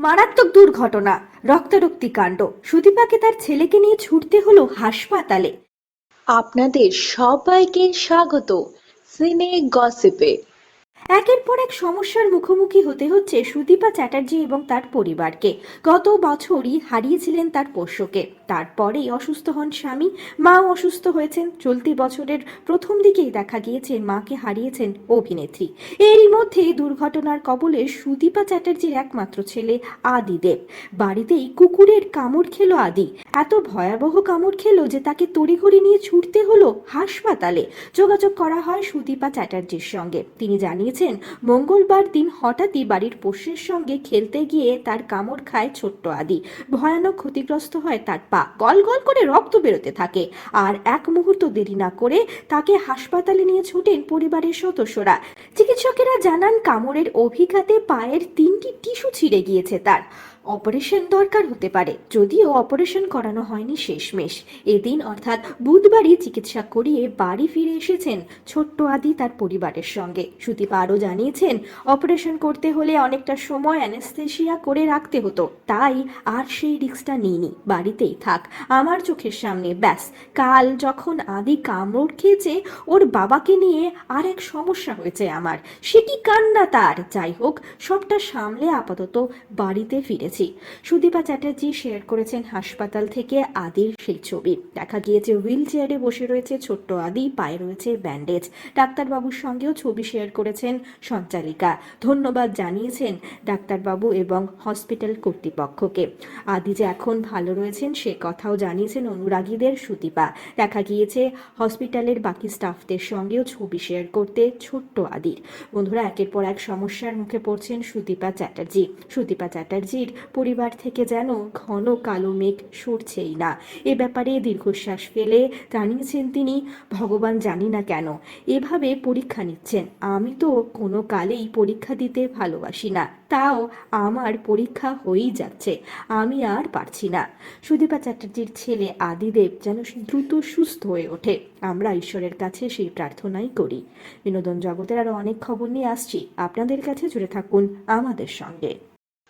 মারাত্মক দুর্ঘটনা, রক্তারক্তি কাণ্ড। সুদীপাকে তার ছেলেকে নিয়ে ছুটতে হলো হাসপাতালে। আপনাদের সবাইকে স্বাগত। সিনে গসিপে। একের পর এক সমস্যার মুখোমুখি হতে হচ্ছে সুদীপা চ্যাটার্জি এবং তার পরিবারকে। গত বছরই হারিয়েছিলেন তার পোষ্যকে। তারপরেই অসুস্থ হন স্বামী। মাও অসুস্থ হয়েছেন। চলতি বছরের প্রথম দিকেই দেখা গিয়েছে মাকে হারিয়েছেন অভিনেত্রী। এরই মধ্যে দুর্ঘটনার কবলে সুদীপা চ্যাটার্জির একমাত্র ছেলে আদিদেব বাড়িতেই কুকুরের কামড় খেলো আদি। এত ভয়াবহ কামড় খেলো যে তাকে তড়িঘড়ি নিয়ে ছুটতে হলো হাসপাতালে। যোগাযোগ করা হয় সুদীপা চ্যাটার্জির সঙ্গে। তিনি জানিয়েছেন, মঙ্গলবার দিন হঠাৎই বাড়ির পোষ্যের সঙ্গে খেলতে গিয়ে তার কামড় খায় ছোট্ট আদি। ভয়ানক ক্ষতিগ্রস্ত হয় তার পা। গল গল করে রক্ত বেরোতে থাকে। আর এক মুহূর্ত দেরি না করে তাকে হাসপাতালে নিয়ে ছুটেন পরিবারের সদস্যরা। চিকিৎসকেরা জানান, কামড়ের অভিঘাতে পায়ের তিনটি টিস্যু ছিঁড়ে গিয়েছে তার। অপারেশন দরকার হতে পারে। যদিও অপারেশন করানো হয়নি শেষমেশ। এদিন অর্থাৎ বুধবারই চিকিৎসা করিয়ে বাড়ি ফিরে এসেছেন ছোট্ট আদি তার পরিবারের সঙ্গে। সুদীপা আরও জানিয়েছেন, অপারেশন করতে হলে অনেকটা সময় অ্যানেস্থেশিয়া করে রাখতে হতো। তাই আর সেই রিস্কটা নিইনি। বাড়িতেই থাক, আমার চোখের সামনে, ব্যাস। কাল যখন আদি কামড় খেয়েছে, ওর বাবাকে নিয়ে আর এক সমস্যা হয়েছে আমার। সে কি কান্না তার? যাই হোক, সবটা সামলে আপাতত বাড়িতে ফিরেছি সুদীপা চ্যাটার্জি শেয়ার করেছেন হাসপাতাল থেকে আদির সেই ছবি। দেখা গিয়েছে হুইল চেয়ারে বসে রয়েছে ছোট্ট আদি, পায়ে রয়েছে ব্যান্ডেজ। ডাক্তারবাবুর সঙ্গেও ছবি শেয়ার করেছেন সঞ্চালিকা। ধন্যবাদ জানিয়েছেন ডাক্তারবাবু এবং হসপিটাল কর্তৃপক্ষকে। আদি যে এখন ভালো রয়েছেন, সে কথাও জানিয়েছেন অনুরাগীদের সুদীপা। দেখা গিয়েছে হসপিটালের বাকি স্টাফদের সঙ্গেও ছবি শেয়ার করতে ছোট্ট আদির। বন্ধুরা, একের পর এক সমস্যার মুখে পড়ছেন সুদীপা চ্যাটার্জি। সুদীপা চ্যাটার্জির পরিবার থেকে যেন ঘন কালো মেঘ সরছেই না। এ ব্যাপারে দীর্ঘশ্বাস ফেলে জানিয়েছেন তিনি, ভগবান জানি না কেন, এভাবে পরীক্ষা নিচ্ছেন। আমি তো কোনো কালেই পরীক্ষা দিতে ভালোবাসি না, তাও আমার পরীক্ষা হয়েই যাচ্ছে, আমি আর পারছি না। সুদীপা চ্যাটার্জির ছেলে আদিদেব যেন দ্রুত সুস্থ হয়ে ওঠে। আমরা ঈশ্বরের কাছে সেই প্রার্থনাই করি। বিনোদন জগতের আরও অনেক খবর নিয়ে আসছি। আপনাদের কাছে জুড়ে থাকুন আমাদের সঙ্গে।